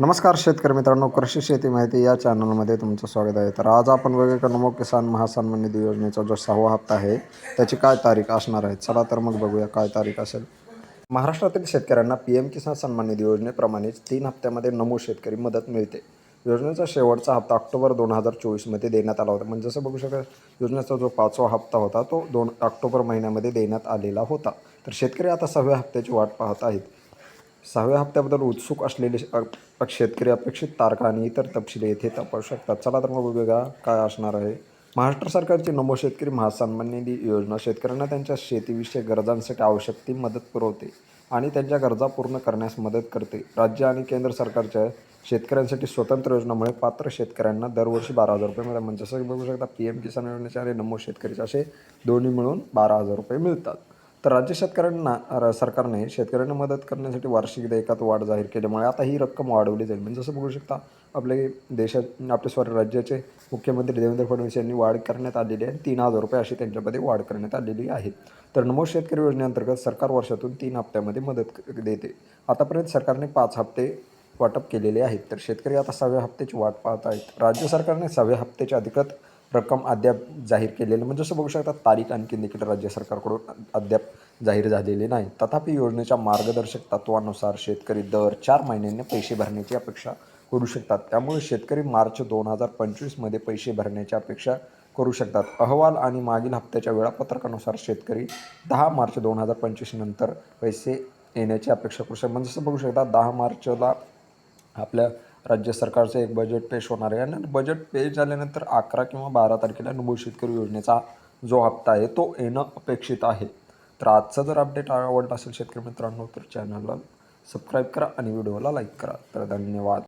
नमस्कार शेतकरी मित्रांनो कृषी शेती माहिती या चॅनलमध्ये तुमचं स्वागत आहे. तर आज आपण बघूया नमो किसान महासन्मान निधी योजनेचा जो सहावा हप्ता आहे त्याची काय तारीख असणार आहे? चला तर मग बघूया काय तारीख असेल. महाराष्ट्रातील शेतकऱ्यांना पी एम किसान सन्मान निधी योजनेप्रमाणेच तीन हप्त्यामध्ये नमो शेतकरी मदत मिळते. योजनेचा शेवटचा हप्ता ऑक्टोबर दोन हजार चोवीसमध्ये देण्यात आला होता. म्हणजे जसं बघू शकता योजनेचा जो पाचवा हप्ता होता तो दोन ऑक्टोबर महिन्यामध्ये देण्यात आलेला होता. तर शेतकरी आता सहाव्या हप्त्याची वाट पाहत आहेत. सहाव्या हप्त्याबद्दल उत्सुक असलेले शेतकरी अपेक्षित तारखा आणि इतर तपशील येथे तपासू शकतात. चला तर मग बघूया काय असणार आहे. महाराष्ट्र सरकारची नमो शेतकरी महासन्मान निधी योजना शेतकऱ्यांना त्यांच्या शेतीविषयक गरजांसाठी आवश्यक ती मदत पुरवते आणि त्यांच्या गरजा पूर्ण करण्यास मदत करते. राज्य आणि केंद्र सरकारच्या शेतकऱ्यांसाठी स्वतंत्र योजनामुळे पात्र शेतकऱ्यांना दरवर्षी बारा हजार रुपये मिळतात. म्हणजे जसं बघू शकता पी एम किसान योजनेचे आणि नमो शेतकरीचे असे दोन्ही मिळून बारा हजार रुपये मिळतात. तर राज्य शेतकऱ्यांना र- सरकारने शेतकऱ्यांना मदत करण्यासाठी वार्षिक देयकात वाढ जाहीर केल्यामुळे आता ही रक्कम वाढवली जाईल. म्हणजे जसं बघू शकता आपले देशात आपले सॉरी राज्याचे मुख्यमंत्री देवेंद्र फडणवीस यांनी वाढ करण्यात आलेली आहे तीन हजार रुपये अशी त्यांच्यामध्ये वाढ करण्यात आलेली आहे. तर नमो शेतकरी योजनेअंतर्गत सरकार वर्षातून तीन हप्त्यामध्ये मदत देते. आतापर्यंत सरकारने पाच हप्ते वाटप केलेले आहेत. तर शेतकरी आता सहाव्या हप्त्याची वाट पाहत आहेत. राज्य सरकारने सहाव्या हप्त्याची अधिकृत रक्कम अद्याप जाहीर केलेली म्हणजे जसं बघू शकता तारीख आणखी देखील राज्य सरकारकडून अद्याप जाहीर झालेली नाही. तथापि योजनेच्या मार्गदर्शक तत्वानुसार शेतकरी दर चार महिन्यांनी पैसे भरण्याची अपेक्षा करू शकतात. त्यामुळे शेतकरी मार्च दोन हजार पंचवीसमध्ये पैसे भरण्याची अपेक्षा करू शकतात. अहवाल आणि मागील हप्त्याच्या वेळापत्रकानुसार शेतकरी दहा मार्च दोन हजार पंचवीस नंतर पैसे येण्याची अपेक्षा करू शकतात. म्हणजे जसं बघू शकता दहा मार्चला आपल्या राज्य सरकारचं एक बजेट पेश होणार आहे. आणि बजेट पेश झाल्यानंतर अकरा किंवा बारा तारखेला अनुभव शेतकरी योजनेचा जो हप्ता आहे तो येणं अपेक्षित आहे. तर आजचा जर अपडेट आवडला असेल शेतकरी मित्रांनो तर चॅनलला सबस्क्राईब करा आणि व्हिडिओला लाईक करा. तर धन्यवाद.